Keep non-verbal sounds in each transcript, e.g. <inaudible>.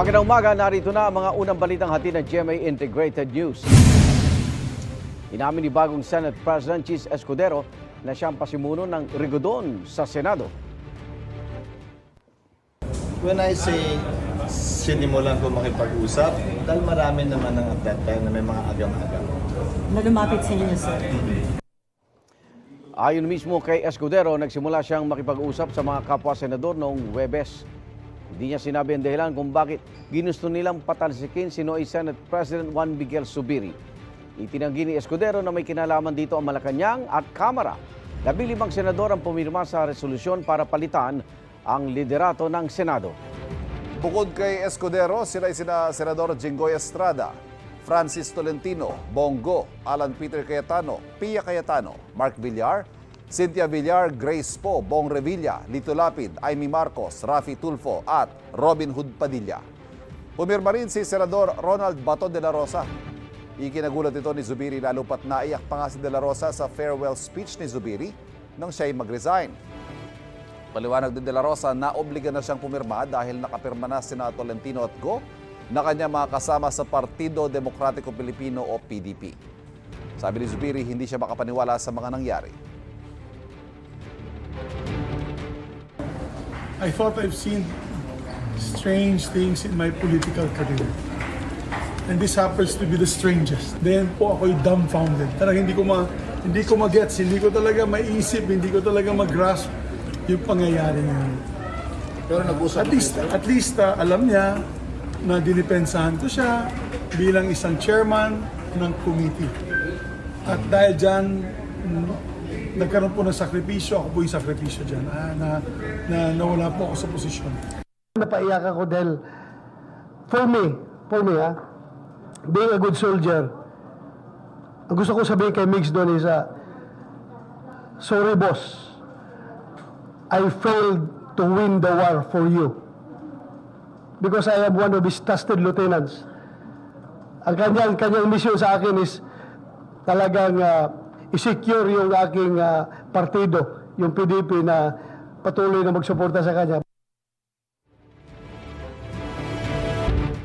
Magandang umaga, narito na ang mga unang balitang hati ng GMA Integrated News. Inamin ni bagong Senate President Chis Escudero na siyang pasimuno ng rigodon sa Senado. When I say sinimulan ko makipag-usap, dahil marami naman ng at that time na may mga agam-agam. na lumapit sa inyo, sir. Ayon mismo kay Escudero, nagsimula siyang makipag-usap sa mga kapwa senador noong Webes. Hindi niya sinabi ang dahilan kung bakit ginusto nilang patalsikin si Noy Senate President Juan Miguel Subiri. Itinanggi ni Escudero na may kinalaman dito ang Malacanang at Kamara. Labilimang senador ang pumirma sa resolusyon para palitan ang liderato ng Senado. Bukod kay Escudero, sila ay sina Senador Jinggoy Estrada, Francis Tolentino, Bongo, Alan Peter Cayetano, Pia Cayetano, Mark Villar, Cynthia Villar, Grace Po, Bong Revilla, Lito Lapid, Amy Marcos, Rafi Tulfo at Robin Hood Padilla. Pumirma rin si Senador Ronald Bato de la Rosa. Ikinagulat ito ni Zubiri lalo pat naiyak pa nga si de la Rosa sa farewell speech ni Zubiri nang siya'y mag-resign. Paliwanag din de la Rosa na obliga na siyang pumirma dahil nakapirma na sina Tolentino at Go na kanya mga kasama sa Partido Demokratiko Pilipino o PDP. Sabi ni Zubiri, hindi siya makapaniwala sa mga nangyari. I thought I've seen strange things in my political career. And this happens to be the strangest. Then po ako'y dumbfounded. Talaga hindi ko ma hindi ko ma-gets, hindi ko talaga maisip, hindi ko talaga mag-grasp yung pangyayari ngayon. Pero nag-usap At least, at least ah, alam niya na dinipensahan ko siya bilang isang chairman ng committee. At dahil dyan, nagkaroon po ng sakripisyo, ako po yung sakripisyo dyan, ah, na, na nawala po ako sa posisyon. Napaiyak ako dahil for me, for me ha, being a good soldier, ang gusto ko sabihin kay Mix doon is, ah, sorry boss, I failed to win the war for you. Because I am one of his trusted lieutenants. Ang kanyang, kanyang mission sa akin is talagang ah, i-secure yung aking ah, partido, yung PDP na patuloy na magsuporta sa kanya.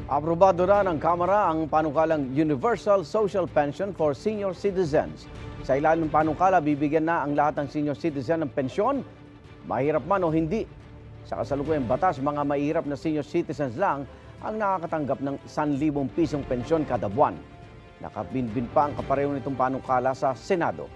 Aprobado na ng Kamara ang panukalang Universal Social Pension for Senior Citizens. Sa ilalim ng panukala, bibigyan na ang lahat ng senior citizen ng pensyon, mahirap man o hindi. Sa kasalukuyang batas, mga mahirap na senior citizens lang ang nakakatanggap ng 1,000 pisong pensyon kada buwan. Nakabinbin pa ang kapareho nitong panukala sa Senado.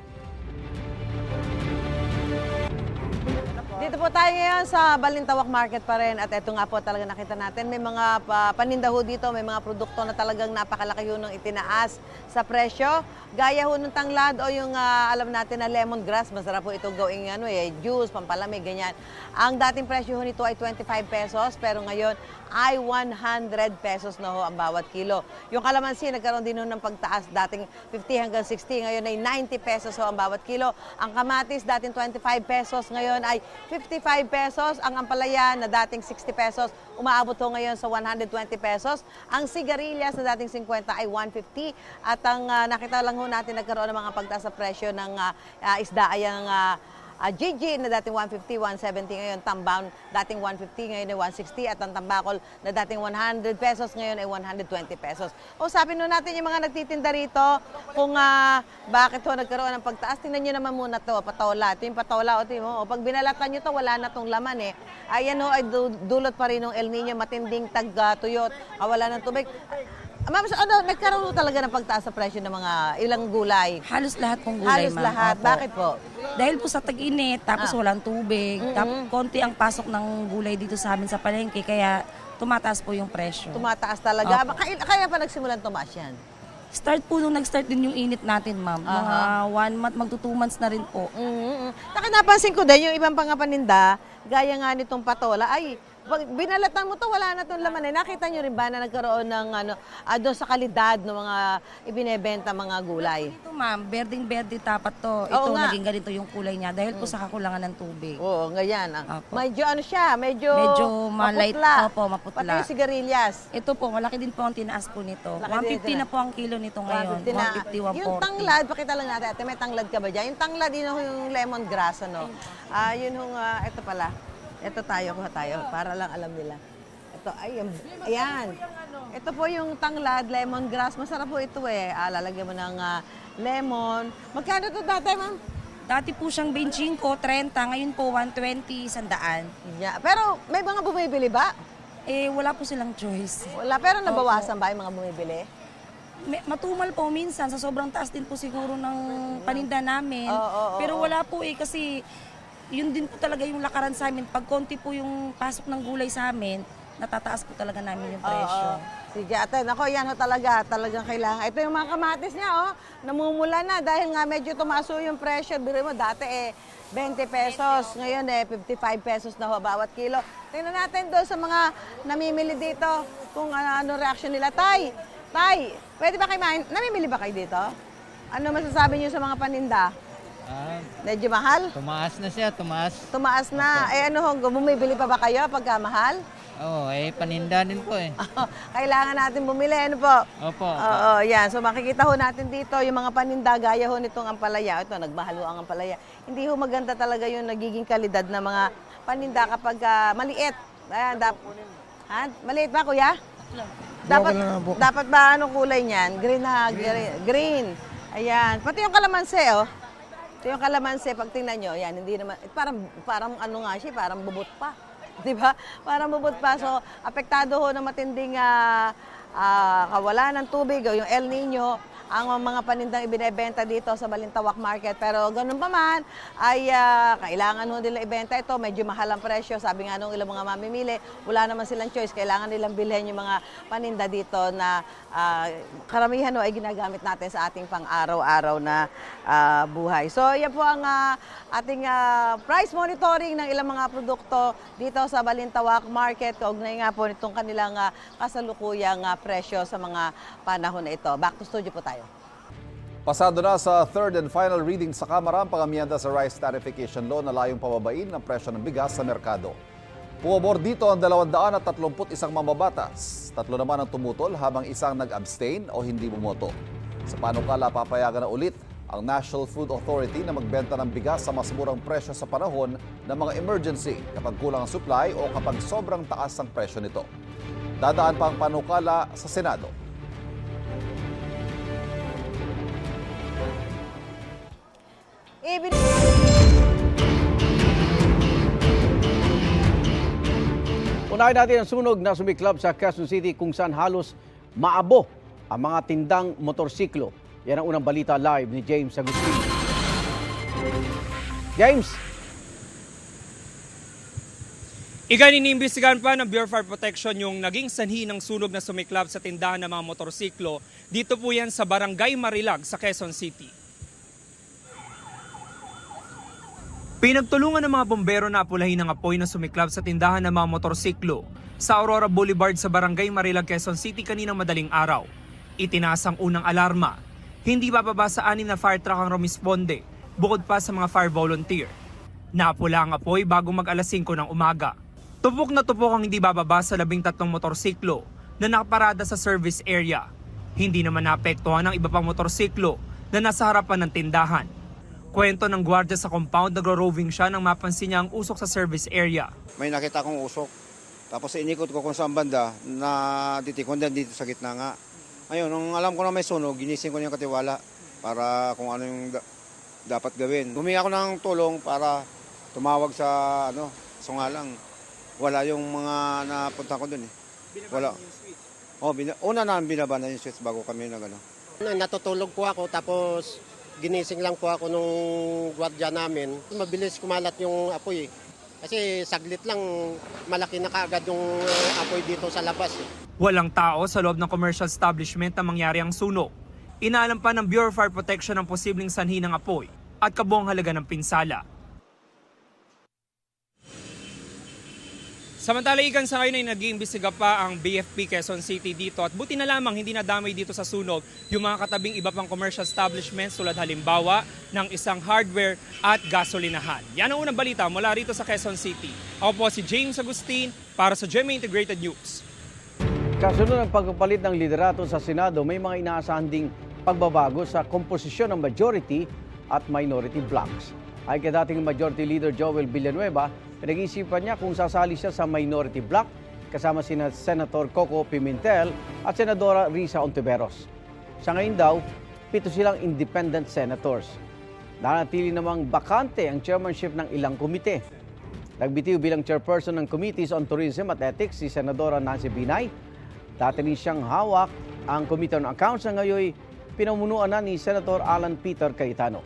Dito po tayo ngayon sa Balintawak Market pa rin at eto nga po talaga nakita natin may mga pa, paninda ho dito, may mga produkto na talagang napakalaki ho ng itinaas sa presyo. Gaya ho ng tanglad o yung ah, alam natin na lemongrass, masarap po itong gawing ano, eh, juice, pampalamig, ganyan. Ang dating presyo nito ay 25 pesos pero ngayon ay 100 pesos na ho ang bawat kilo. Yung kalamansi nagkaroon din ng pagtaas, dating 50 hanggang 60, ngayon ay 90 pesos ho ang bawat kilo. Ang kamatis dating 25 pesos, ngayon ay 55 pesos. Ang ampalaya na dating 60 pesos, umaabot ho ngayon sa 120 pesos. Ang sigarilyas na dating 50 ay 150. At ang ah, nakita lang ho natin nagkaroon ng mga pagtaas sa presyo ng ah, ah, isda ay ang ah, Ah, GG na dating 150, 170 ngayon, tambaon dating 150, ngayon ay 160 at ang tambakol na dating 100 pesos, ngayon ay 120 pesos. O sabi nun natin yung mga nagtitinda rito kung ah, bakit ho nagkaroon ng pagtaas. Tingnan nyo naman muna to, patola. Ito yung patola, o, tingnan mo, o, pag binalatan nyo to, wala na tong laman eh. Ayan ho, ay du- dulot pa rin ng El Nino, matinding tag-tuyot, ah, wala ng tubig. Ma'am, so ano, nagkaroon ho talaga ng pagtaas sa presyo ng mga ilang gulay. Halos lahat pong gulay, Halos ma'am. lahat. Opo. Bakit po? Dahil po sa tag-init, tapos Ah. walang tubig, tap- konti ang pasok ng gulay dito sa amin sa palengke, kaya tumataas po yung presyo. Tumataas talaga. Opo. Kaya, kaya pa nagsimulan tumaas yan? Start po nung nag-start din yung init natin, ma'am. Mga one month, magto two months na rin po. Mm-hmm. Saka napansin ko din, yung ibang pang paninda, gaya nga nitong patola, ay, pag binalatan mo to wala na tong laman. Eh. Nakita nyo rin ba na nagkaroon ng ano, ah, doon sa kalidad ng mga ibinebenta mga gulay? Ito, ma'am, berding-berde tapat to. Oo Ito, nga. naging ganito yung kulay niya dahil po sa kakulangan ng tubig. Oo, ganyan. Ah. Opo. Medyo ano siya, medyo, Medyo malight. maputla. Opo, maputla. Pati yung sigarilyas. Ito po, malaki din po ang tinaas po nito. Laki din 150 na po ang kilo nito ngayon. 150 na. 150, 140. Yung tanglad, pakita lang natin. Ate, may tanglad ka ba dyan? Yung tanglad, yun ho yung lemongrass, ano? Ah, yun ho, ah, ito pala. Ito tayo, kuha tayo, para lang alam nila. Ito, ay, ayan. Ito po yung tanglad, lemongrass. Masarap po ito eh. Ah, lalagyan mo ng ah, lemon. Magkano to dati, ma'am? Dati po siyang 25, 30, ngayon po 120, sandaan. Yeah. Pero may mga bumibili ba? Eh, wala po silang choice. Wala, pero nabawasan ba yung mga bumibili? May- matumal po minsan, sa sobrang taas din po siguro ng paninda namin. Oo, oo, Pero wala po eh, kasi yun din po talaga yung lakaran sa amin. Pag konti po yung pasok ng gulay sa amin, natataas po talaga namin yung presyo. Oo. Sige, ate, nako, yan ho talaga, talagang kailangan. Ito yung mga kamatis niya, oh, namumula na dahil nga medyo tumaso yung presyo. Biro mo, dati eh, 20 pesos. Ngayon eh, 55 pesos na ho bawat kilo. Tingnan natin doon sa mga namimili dito kung ano, ano reaction nila. Tay, tay, pwede ba kayo main? Namimili ba kayo dito? Ano masasabi niyo sa mga paninda? Ah, Medyo mahal? tumaas na siya, tumaas. Tumaas na. Eh ano ho, bumibili pa ba kayo pagka mahal? Oo, eh, paninda din po eh. <laughs> Kailangan natin bumili, ano po? Opo. Oo, yan. So makikita ho natin dito yung mga paninda gaya ho nitong ampalaya. Ito, nagmahal ho ang ampalaya. Hindi ho maganda talaga yung nagiging kalidad ng mga paninda kapag ah, maliit. Ayan, dap ha? Maliit ba, kuya? Dapat, dapat ba anong kulay niyan? Green na, green. green. Ayan. Pati yung kalamansi, oh. Ito yung kalamansi, pag tingnan nyo, yan, hindi naman, parang, parang ano nga siya, parang bubot pa. <laughs> Di ba? Parang bubot pa. So, apektado ho ng matinding ah, ah, kawalan ng tubig o yung El Nino ang mga panindang ibinebenta dito sa Balintawak Market. Pero ganun pa man, ay ah, kailangan nila ibenta ito. Medyo mahal ang presyo. Sabi nga nung ilang mga mamimili, wala naman silang choice. Kailangan nilang bilhin yung mga paninda dito na ah, karamihan ho ay ginagamit natin sa ating pang-araw-araw na ah, buhay. So, yan po ang ah, ating ah, price monitoring ng ilang mga produkto dito sa Balintawak Market. Kaugnay nga po nitong kanilang ah, kasalukuyang ah, presyo sa mga panahon na ito. Back to studio po tayo. Pasado na sa third and final reading sa Kamara ang pangamyenda sa Rice Tarification Law na layong pababain ng presyo ng bigas sa merkado. Pumabor dito ang 231 mambabatas. Tatlo naman ang tumutol habang isang nag-abstain o hindi bumoto. Sa panukala, papayagan na ulit ang National Food Authority na magbenta ng bigas sa mas murang presyo sa panahon ng mga emergency kapag kulang ang supply o kapag sobrang taas ang presyo nito. Dadaan pa ang panukala sa Senado. Ibin- Unahin natin ang sunog na sumiklab sa Quezon City kung saan halos maabo ang mga tindang motorsiklo. Yan ang unang balita live ni James Agustin. James! Igan iniimbestigahan pa ng Bureau of Fire Protection yung naging sanhi ng sunog na sumiklab sa tindahan ng mga motorsiklo. Dito po yan sa Barangay Marilag sa Quezon City. Pinagtulungan ng mga bombero na apulahin ang apoy na sumiklab sa tindahan ng mga motorsiklo sa Aurora Boulevard sa Barangay Marilag, Quezon City kaninang madaling araw. Itinaas ang unang alarma. Hindi bababa sa anim na fire truck ang rumisponde, bukod pa sa mga fire volunteer. Napula ang apoy bago mag alas 5 ng umaga. Tupok na tupok ang hindi bababa sa labing tatlong motorsiklo na nakaparada sa service area. Hindi naman naapektuhan ang iba pang motorsiklo na nasa harapan ng tindahan. Kwento ng gwardiya sa compound, nagro-roving siya nang mapansin niya ang usok sa service area. may nakita kong usok. Tapos inikot ko kung saan banda na titikon din dito sa gitna nga. Ayun, nung alam ko na may sunog, ginising ko niya yung katiwala para kung ano yung da- dapat gawin. Humingi ako ng tulong para tumawag sa ano, so nga lang, wala yung mga napunta ko dun eh. Wala. Oh, bina- una na binaba na yung switch bago kami nag ano. Ano, Natutulog po ako tapos ginising lang po ako nung gwardiya namin. Mabilis kumalat yung apoy eh. Kasi saglit lang malaki na kaagad yung uh, apoy dito sa labas eh. Walang tao sa loob ng commercial establishment na mangyari ang sunog. Inaalam pa ng Bureau of Fire Protection ang posibleng sanhi ng apoy at kabuang halaga ng pinsala. Samantala, ikan sa ngayon ay nag-iimbestiga pa ang BFP Quezon City dito at buti na lamang hindi nadamay dito sa sunog yung mga katabing iba pang commercial establishments tulad halimbawa ng isang hardware at gasolinahan. Yan ang unang balita mula rito sa Quezon City. Ako po si James Agustin para sa GMA Integrated News. Kasunod ng pagpapalit ng liderato sa Senado, may mga inaasahan ding pagbabago sa komposisyon ng majority at minority blocks. Ay kay dating Majority Leader Joel Villanueva, pinag-iisipan niya kung sasali siya sa minority block kasama sina Senator Coco Pimentel at Senadora Risa Ontiveros. Sa ngayon daw, pito silang independent senators. Nanatili namang bakante ang chairmanship ng ilang komite. Nagbitiw bilang chairperson ng Committees on Tourism at Ethics si Senadora Nancy Binay. Dati rin siyang hawak ang Committee on Accounts na ngayon pinamunuan na ni Senator Alan Peter Cayetano.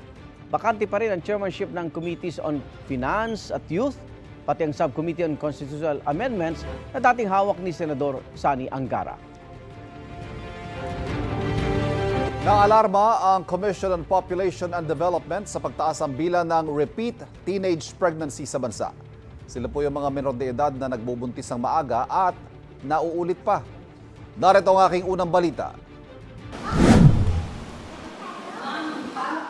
Bakante pa rin ang chairmanship ng Committees on Finance at Youth, pati ang Subcommittee on Constitutional Amendments na dating hawak ni Senador Sani Angara. Naalarma ang Commission on Population and Development sa pagtaas ang bilang ng repeat teenage pregnancy sa bansa. Sila po yung mga menor de edad na nagbubuntis ng maaga at nauulit pa. Narito ang aking unang balita.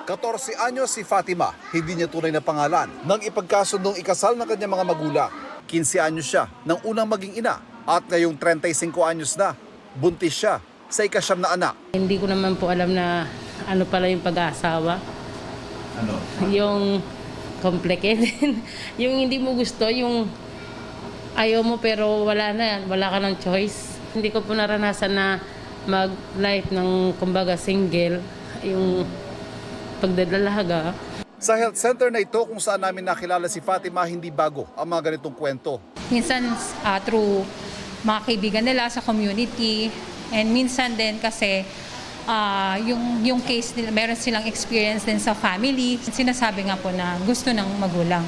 14 anyos si Fatima, hindi niya tunay na pangalan, nang ipagkasundong ikasal ng kanyang mga magulang. 15 anyos siya nang unang maging ina at ngayong 35 anyos na, buntis siya sa ikasyam na anak. Hindi ko naman po alam na ano pala yung pag-aasawa. Ano? Yung complicated. <laughs> yung hindi mo gusto, yung ayaw mo pero wala na, wala ka ng choice. Hindi ko po naranasan na mag-life ng kumbaga single, yung pagdadalaga. Sa health center na ito kung saan namin nakilala si Fatima, hindi bago ang mga ganitong kwento. minsan ah, through mga kaibigan nila sa community and minsan din kasi ah, yung yung case nila meron silang experience din sa family sinasabi nga po na gusto ng magulang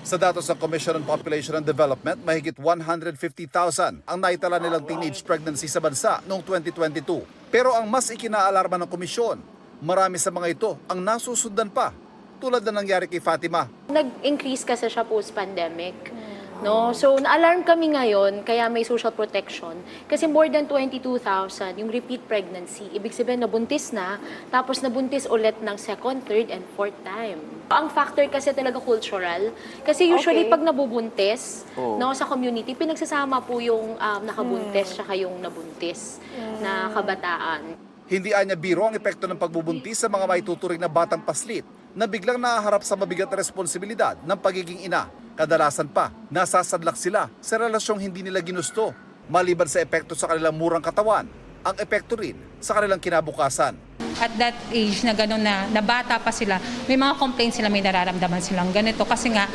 Sa datos ng Commission on Population and Development, mahigit 150,000 ang naitala nilang teenage pregnancy sa bansa noong 2022. Pero ang mas ikinaalarma ng komisyon, marami sa mga ito ang nasusundan pa, tulad na nangyari kay Fatima. nag-increase kasi siya post-pandemic. No? So, na-alarm kami ngayon, kaya may social protection. Kasi more than 22,000 yung repeat pregnancy. Ibig sabihin, nabuntis na, tapos nabuntis ulit ng second, third, and fourth time. Ang factor kasi talaga cultural. Kasi usually, Okay. pag nabubuntis no, sa community, pinagsasama po yung um, nakabuntis tsaka yung nabuntis na kabataan. Hindi anya biro ang epekto ng pagbubuntis sa mga maituturing na batang paslit na biglang nahaharap sa mabigat na responsibilidad ng pagiging ina. Kadalasan pa, nasasadlak sila sa relasyong hindi nila ginusto. Maliban sa epekto sa kanilang murang katawan, ang epekto rin sa kanilang kinabukasan. at that age na gano'n na, na bata pa sila may mga complaints sila may nararamdaman silang ganito kasi nga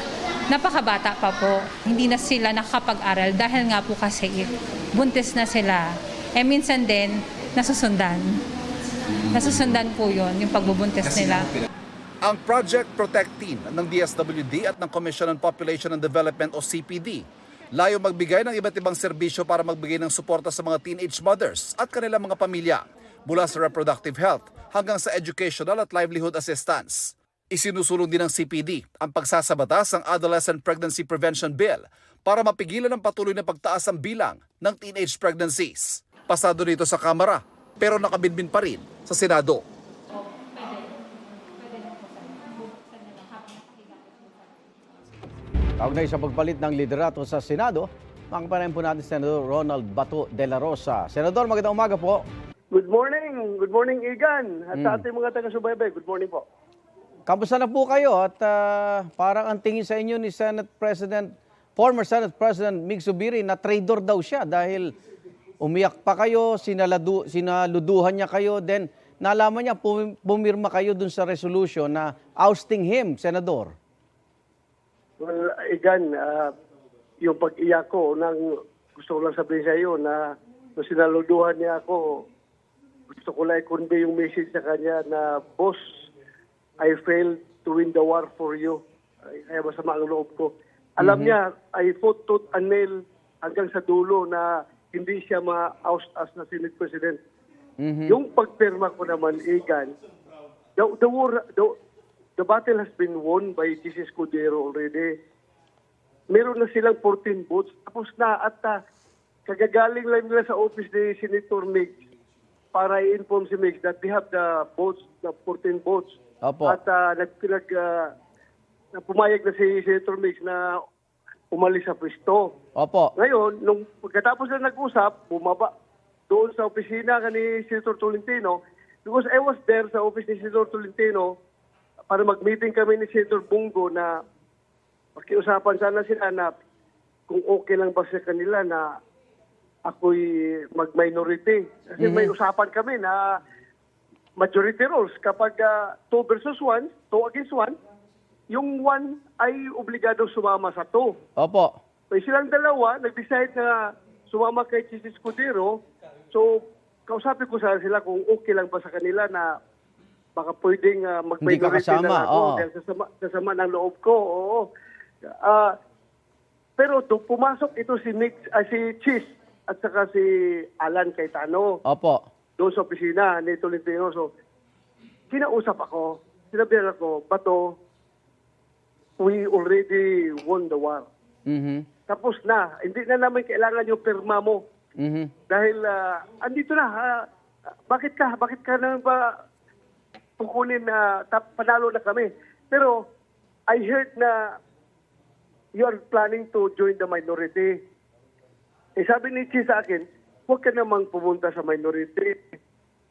napakabata pa po hindi na sila nakakapag-aral dahil nga po kasi buntis na sila eh minsan din nasusundan nasusundan po yon yung pagbubuntis nila Ang Project Protect Team ng DSWD at ng Commission on Population and Development o CPD layo magbigay ng iba't ibang serbisyo para magbigay ng suporta sa mga teenage mothers at kanilang mga pamilya mula sa reproductive health hanggang sa educational at livelihood assistance. Isinusulong din ng CPD ang pagsasabatas ng Adolescent Pregnancy Prevention Bill para mapigilan ang patuloy na pagtaas ng bilang ng teenage pregnancies. Pasado dito sa Kamara pero nakabinbin pa rin sa Senado. Kaugnay sa pagpalit ng liderato sa Senado, makapanayin po natin si Senador Ronald Bato de la Rosa. Senador, magandang umaga po. Good morning. Good morning, Igan. At sa ating mga taga-subaybay, good morning po. Kamusta na po kayo? At ah, parang ang tingin sa inyo ni Senate President, former Senate President Mig Subiri na traitor daw siya dahil umiyak pa kayo, sinaladu, sinaluduhan niya kayo, then nalaman niya pum- pumirma kayo dun sa resolution na ousting him, Senador. Well, Igan, ah, yung pag-iyak ko, nang gusto ko lang sabihin sa iyo na nung sinaluduhan niya ako, gusto ko lang i-convey yung message sa kanya na, Boss, I failed to win the war for you. Ay, Kaya masama ang loob ko. Alam niya, I fought tooth and nail hanggang sa dulo na hindi siya ma-oust as na Senate President. Yung pagpirma ko naman, Igan, the, the war, the, the battle has been won by Jesus Cudero already. Meron na silang 14 votes. Tapos na at uh, kagagaling lang nila sa office ni Senator Mix para i-inform si Mix that they have the votes, the 14 votes. Opo. At uh, nag, nag, uh, na pumayag na si Senator Mix na umalis sa pwesto. Opo. Ngayon, nung pagkatapos na nag-usap, bumaba doon sa opisina ni Senator Tolentino because I was there sa office ni Senator Tolentino para mag-meeting kami ni Senator Bungo na pakiusapan sana sila na kung okay lang ba sa kanila na ako'y mag-minority. Kasi may usapan kami na majority rules. Kapag 2 versus 1, 2 against 1, yung 1 ay obligado sumama sa 2. Opo. May silang dalawa, nag-decide na sumama kay Chis Escudero. So, kausapin ko sana sila kung okay lang ba sa kanila na baka pwedeng uh, Hindi ka mag-minority kasama, na ako oo. dahil sasama, sasama ng loob ko. Oo. Ah, pero do pumasok ito si Mix, ah, si Chis at saka si Alan Cayetano Opo. doon sa opisina ni Tolentino. So, kinausap ako, sinabihan ako, Bato, we already won the war. Mhm. Tapos na, hindi na namin kailangan yung pirma mo. Mhm. Dahil ah, andito na, ah, bakit ka, bakit ka na ba kukunin na tap, panalo na kami? Pero I heard na you are planning to join the minority. Eh sabi ni Chi sa akin, huwag ka namang pumunta sa minority.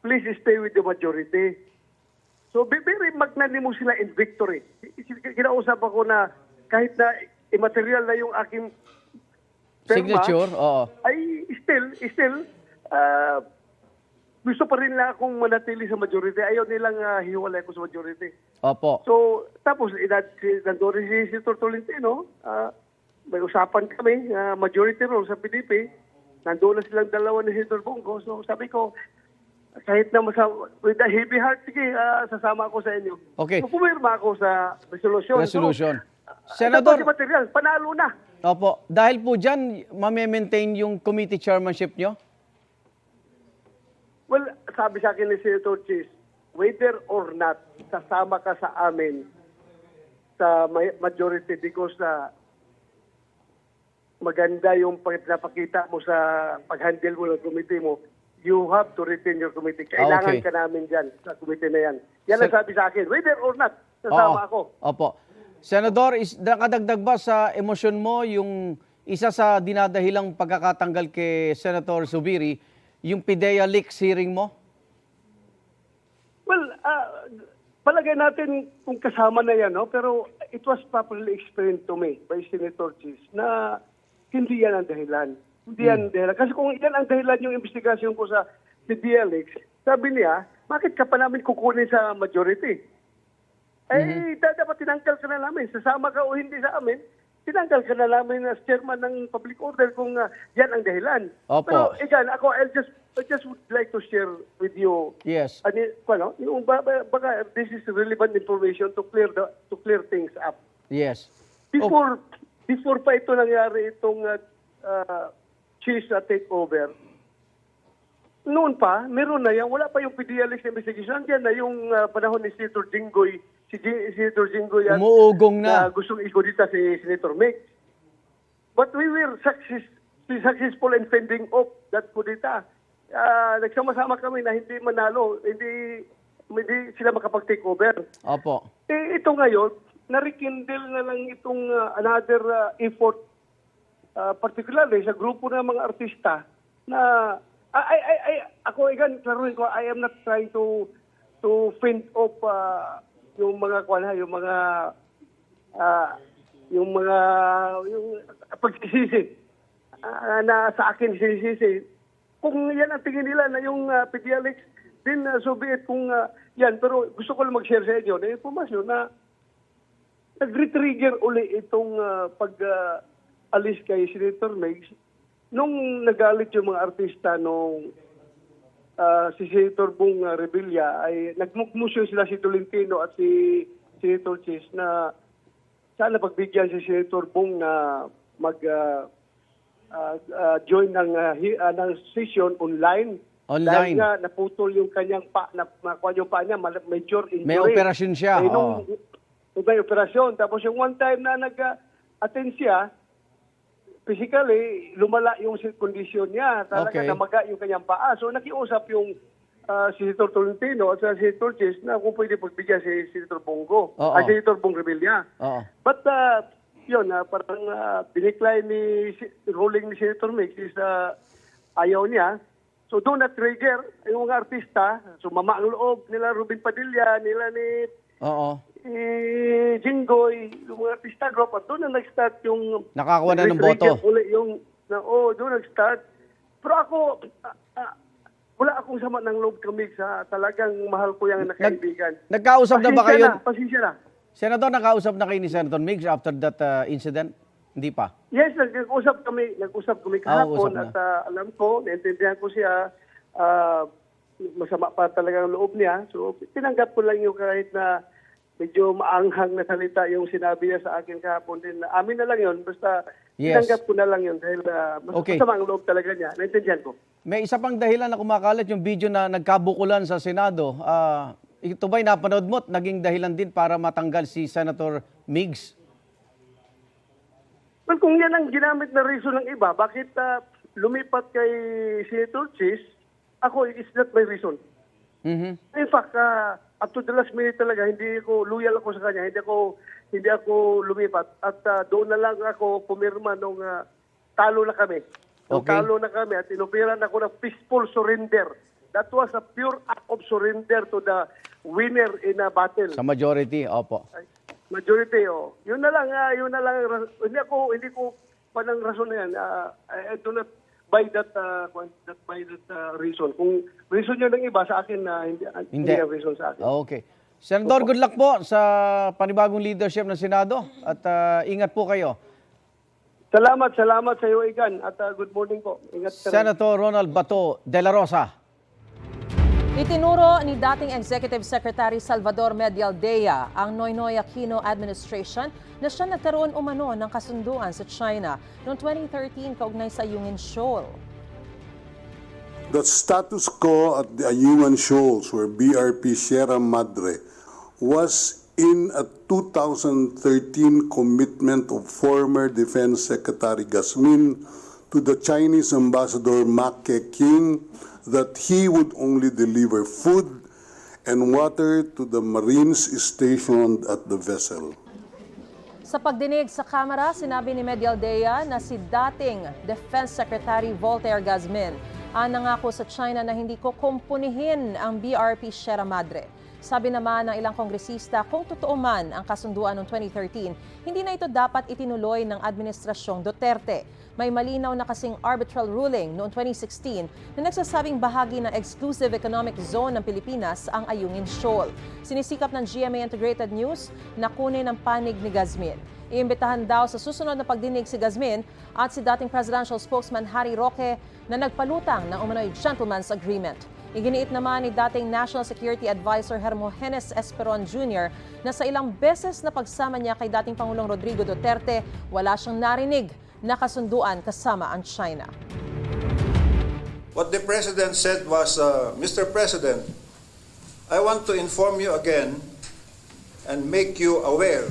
Please stay with the majority. So, very magnanimous sila in victory. Kinausap ako na kahit na immaterial na yung aking perma, Signature, oo. ay still, still, ah, gusto pa rin lang akong manatili sa majority. Ayaw nilang uh, hiwalay ko sa majority. Opo. So, tapos, inad, si, nandun rin si Senator Tolentino, ah, may usapan kami, ah, majority role sa PDP, nandoon na silang dalawa ni Senator Bongo. So, sabi ko, kahit na masa, with a heavy heart, sige, ah, sasama ako sa inyo. Okay. So, pumirma ako sa resolution. Resolution. So, Senador, tapos material, panalo na. opo, dahil po dyan, mame-maintain yung committee chairmanship nyo? Well, sabi sa akin ni Senator Chis, whether or not sasama ka sa amin sa ma- majority because na maganda yung pinapakita mo sa pag-handle mo ng committee mo, you have to retain your committee. Kailangan Okay. ka namin dyan sa committee na yan. Yan ang sabi sa akin, whether or not sasama Oo. ako. Opo. Senador, is, nakadagdag ba sa emosyon mo yung isa sa dinadahilang pagkakatanggal kay Senator Zubiri, yung PIDEA leaks hearing mo? Well, ah, palagay natin kung kasama na yan, no? pero it was properly explained to me by Senator Chis na hindi yan ang dahilan. Hindi yan ang dahilan. Kasi kung yan ang dahilan yung investigasyon ko sa PDLX, sabi niya, bakit ka pa namin kukunin sa majority? Eh, da- dapat tinanggal ka na namin. Sasama ka o hindi sa amin, tinanggal ka na namin as chairman ng public order kung ah, yan ang dahilan. Opo. Pero, again, ako, I'll just, I just would like to share with you Yes. ano, ano, yung ba, ba- baka this is relevant information to clear the to clear things up. Yes. Before before pa ito nangyari itong uh, uh, cheese uh, takeover, noon pa, meron na yan. Wala pa yung PDLX investigation. Diyan na yung uh, panahon ni Senator Jinggoy, si G- Senator Jinggoy at Umuugong na. na gustong ikodita si Senator Mix. But we were success, successful in fending off that kudita. Ah, nagsama-sama kami na hindi manalo, hindi hindi sila makapag-take over. Opo. Eh, ito ngayon, narikindle na lang itong ah, another ah, effort, ah, particularly sa grupo ng mga artista na ay, ay, ay, ako again, klaruhin ko, I am not trying to to fend off ah, yung mga kwan ha, yung mga ah, yung mga yung pagsisisi ah, na sa akin sinisisi. Kung yan ang tingin nila na yung uh, PDLX, din uh, so kung ah, yan. Pero gusto ko lang mag-share sa inyo na informasyon na nag-retrigger uli itong ah, pag-alis kay Senator Megs nung nagalit yung mga artista nung ah, si Senator Bong ah, Revilla ay nagmukmusyon sila si Tolentino at si Senator Chis na sana pagbigyan si Senator Bong na mag ah, ah, ah, join ng ah, hi- ah, ng session online. Online. Dahil nga naputol yung kanyang pa, na, nakuha yung pa niya, major injury. May operasyon siya, Eh, nung, oo. may operasyon. Tapos yung one time na nag-attend siya, physically, lumala yung condition niya. Talaga Okay. namaga yung kanyang paa. So nakiusap yung ah, si Senator Tolentino at sa Senator Chis na kung pwede pagbigyan si Senator Bongo. Oo. Ay, Senator Bong Revilla. Oo. But uh, yun, uh, parang uh, dinicline ni ruling ni Senator Mix is uh, ayaw niya. So doon na trigger yung mga artista, sumama ang loob nila Ruben Padilla, nila ni Oo. Eh, Jinggoy, yung mga artista group, at doon na nag-start yung... Nakakuha na ng boto. Uli yung, na, oh, doon nag-start. Pero ako, ah, ah, wala akong sama ng loob kami sa talagang mahal ko yung nakaibigan. Nagkausap na ba kayo? Na, pasensya na. Senador, nakausap na kayo ni Senator Migs after that uh, incident? Hindi pa. Yes, nag- nag-usap kami, nag-usap kami Ah, kahapon na. at ah, alam ko, naintindihan ko siya, ah, masama pa talaga ang loob niya. So, tinanggap ko lang yung kahit na medyo maanghang na salita yung sinabi niya sa akin kahapon din. Amin na lang yun, basta Yes. tinanggap ko na lang yun dahil ah, mas Okay. masama ang loob talaga niya. Naintindihan ko. May isa pang dahilan na kumakalat yung video na nagkabukulan sa Senado. Ah, ito ba'y napanood mo at naging dahilan din para matanggal si Senator Migs? Well, kung yan ang ginamit na reason ng iba, bakit ah, lumipat kay Senator Chis, ako, it's not my reason. Mhm. In fact, ah, up to the last minute talaga, hindi ko, loyal ako sa kanya, hindi ako, hindi ako lumipat. At ah, doon na lang ako pumirma nung ah, talo na kami. Nung Okay. talo na kami at inupiran ako ng peaceful surrender. That was a pure act of surrender to the winner in a battle. Sa majority, opo. Majority, oh. Yun na lang, ah, yun na lang. Hindi ako, hindi ko pa ng rason na yan. Ah, I, I do not buy that, uh, that, buy that ah, reason. Kung reason yun ng iba, sa akin, na hindi, ah, Hindi. hindi ang reason sa akin. Okay. Senator, good luck po sa panibagong leadership ng Senado at ah, ingat po kayo. Salamat, salamat sa iyo, Igan. At ah, good morning po. Ingat ka. Senator Ronald Bato de la Rosa. Itinuro ni dating Executive Secretary Salvador Medialdea ang Noynoy Aquino administration na siya nagkaroon umano ng kasunduan sa China noong 2013 kaugnay sa Yungin Shoal. The status quo at the Ayungan Shoals, where BRP Sierra Madre was in a 2013 commitment of former Defense Secretary Gasmin to the Chinese Ambassador Ma Keqing that he would only deliver food and water to the Marines stationed at the vessel. Sa pagdinig sa Kamara, sinabi ni Medialdea na si dating Defense Secretary Voltaire Gazmin ang nangako sa China na hindi ko kumpunihin ang BRP Sierra Madre. Sabi naman ng ilang kongresista, kung totoo man ang kasunduan noong 2013, hindi na ito dapat itinuloy ng Administrasyong Duterte. May malinaw na kasing arbitral ruling noong 2016 na nagsasabing bahagi ng exclusive economic zone ng Pilipinas ang Ayungin Shoal. Sinisikap ng GMA Integrated News na kunin ang panig ni Gazmin. Iimbitahan daw sa susunod na pagdinig si Gazmin at si dating presidential spokesman Harry Roque na nagpalutang ng umano'y gentleman's agreement. Iginiit naman ni dating National Security Advisor Hermogenes Esperon Jr. na sa ilang beses na pagsama niya kay dating Pangulong Rodrigo Duterte, wala siyang narinig na kasunduan kasama ang China. What the President said was, uh, Mr. President, I want to inform you again and make you aware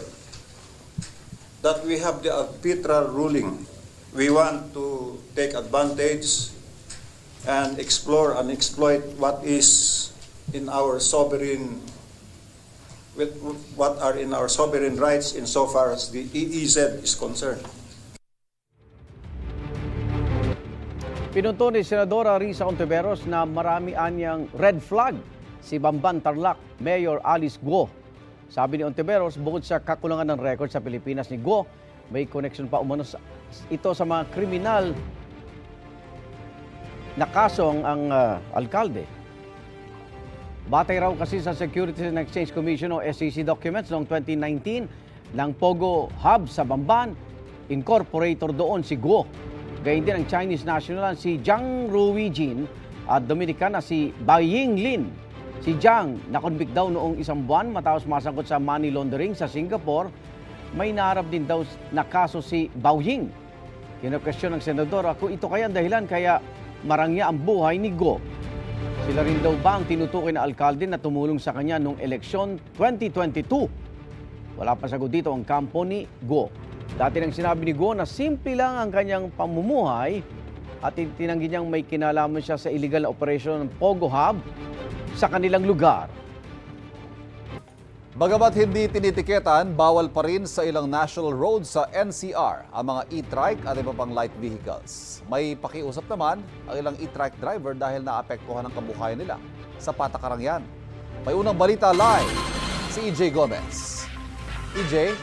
that we have the arbitral ruling. We want to take advantage and explore and exploit what is in our sovereign with what are in our sovereign rights insofar as the EEZ is concerned. Pinunto ni Senadora Risa Ontiveros na marami anyang red flag si Bamban Tarlac Mayor Alice Guo. Sabi ni Ontiveros, bukod sa kakulangan ng record sa Pilipinas ni Guo, may connection pa umano sa, ito sa mga kriminal na kasong ang ah, alkalde. Batay raw kasi sa Securities and Exchange Commission o SEC documents noong 2019 ng Pogo Hub sa Bamban, incorporator doon si Guo. Gayun din ang Chinese national na si Zhang Ruijin at Dominican na si Bai Yinglin. Si Zhang nakonvict daw noong isang buwan matapos masangkot sa money laundering sa Singapore. May naharap din daw na kaso si Bao Ying. Kinokwestiyon ng senadora kung ito kaya ang dahilan kaya marangya ang buhay ni Go. Sila rin daw ba ang tinutukoy na alkalde na tumulong sa kanya noong eleksyon 2022? Wala pa sagot dito ang kampo ni Go. Dati nang sinabi ni Go na simple lang ang kanyang pamumuhay at tinanggi niyang may kinalaman siya sa illegal na operasyon ng Pogo Hub sa kanilang lugar. Bagamat hindi tinitiketan, bawal pa rin sa ilang national roads sa NCR ang mga e-trike at iba pang light vehicles. May pakiusap naman ang ilang e-trike driver dahil naapektuhan ang kabuhayan nila sa patakarang yan. May unang balita live si EJ Gomez. EJ,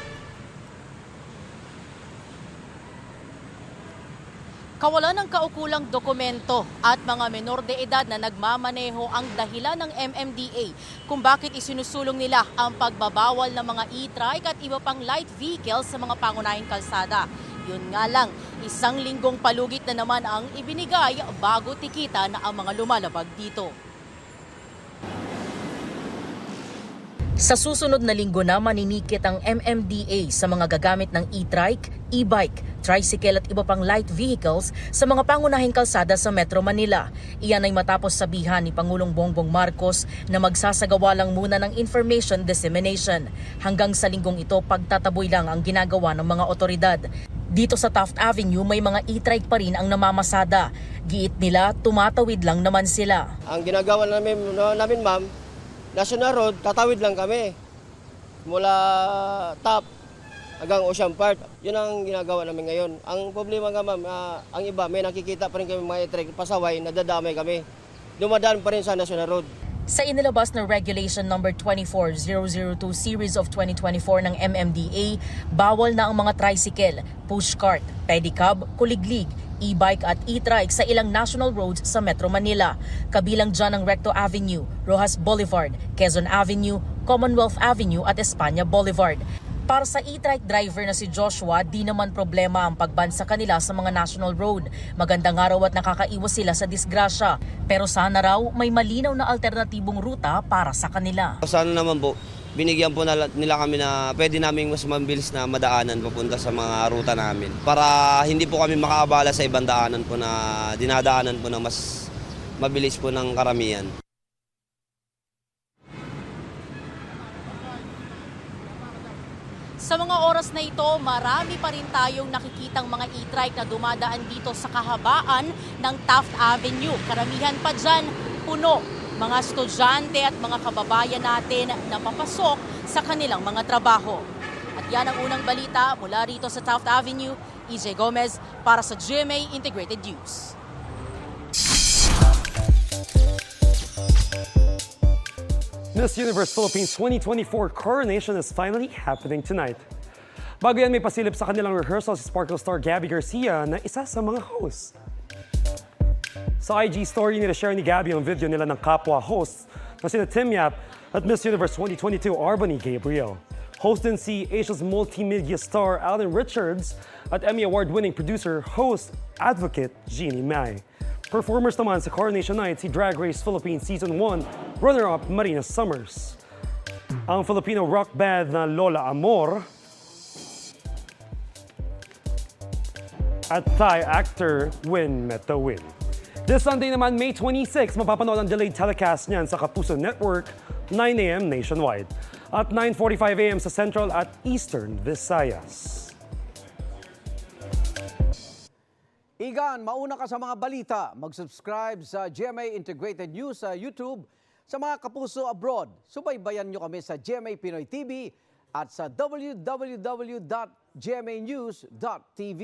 Kawalan ng kaukulang dokumento at mga menor de edad na nagmamaneho ang dahilan ng MMDA kung bakit isinusulong nila ang pagbabawal ng mga e-trike at iba pang light vehicles sa mga pangunahing kalsada. Yun nga lang, isang linggong palugit na naman ang ibinigay bago tikita na ang mga lumalabag dito. Sa susunod na linggo na maninikit ang MMDA sa mga gagamit ng e-trike, e-bike, tricycle at iba pang light vehicles sa mga pangunahing kalsada sa Metro Manila. Iyan ay matapos sabihan ni Pangulong Bongbong Marcos na magsasagawa lang muna ng information dissemination. Hanggang sa linggong ito, pagtataboy lang ang ginagawa ng mga otoridad. Dito sa Taft Avenue, may mga e-trike pa rin ang namamasada. Giit nila, tumatawid lang naman sila. Ang ginagawa namin, namin ma'am, National Road, tatawid lang kami. Mula top hanggang Ocean Park. Yun ang ginagawa namin ngayon. Ang problema nga ma'am, ah, ang iba, may nakikita pa rin kami mga e-trike pasaway, nadadamay kami. Dumadaan pa rin sa National Road. Sa inilabas na Regulation Number 24002 Series of 2024 ng MMDA, bawal na ang mga tricycle, pushcart, pedicab, kuliglig, e-bike at e-trike sa ilang national roads sa Metro Manila. Kabilang dyan ang Recto Avenue, Rojas Boulevard, Quezon Avenue, Commonwealth Avenue at Espanya Boulevard. Para sa e-trike driver na si Joshua, di naman problema ang pagban sa kanila sa mga national road. Magandang araw at nakakaiwas sila sa disgrasya. Pero sana raw may malinaw na alternatibong ruta para sa kanila. Sana naman po, binigyan po nila, kami na pwede namin mas mabilis na madaanan papunta sa mga ruta namin. Para hindi po kami makaabala sa ibang daanan po na dinadaanan po na mas mabilis po ng karamihan. Sa mga oras na ito, marami pa rin tayong nakikitang mga e-trike na dumadaan dito sa kahabaan ng Taft Avenue. Karamihan pa dyan, puno. Mga estudyante at mga kababayan natin na papasok sa kanilang mga trabaho. At yan ang unang balita mula rito sa Taft Avenue. EJ Gomez para sa GMA Integrated News. Miss Universe Philippines 2024 coronation is finally happening tonight. Bago yan, may pasilip sa kanilang rehearsal si Sparkle star Gabby Garcia na isa sa mga hosts. Sa IG story nila share ni Gabby ang video nila ng kapwa hosts na sina Tim Yap at Miss Universe 2022 Arbany Gabriel. Host din si Asia's multimedia star Alan Richards at Emmy Award-winning producer, host, advocate Jeannie Mai. Performers naman sa Coronation Night si Drag Race Philippines Season 1 runner-up Marina Summers. Ang Filipino rock band na Lola Amor at Thai actor Win Metawin. This Sunday naman, May 26, mapapanood ang delayed telecast niyan sa Kapuso Network, 9 a.m. nationwide. At 9.45 a.m. sa Central at Eastern Visayas. Igan, mauna ka sa mga balita. Mag-subscribe sa GMA Integrated News sa YouTube. Sa mga kapuso abroad, subaybayan nyo kami sa GMA Pinoy TV at sa www.gmanews.tv.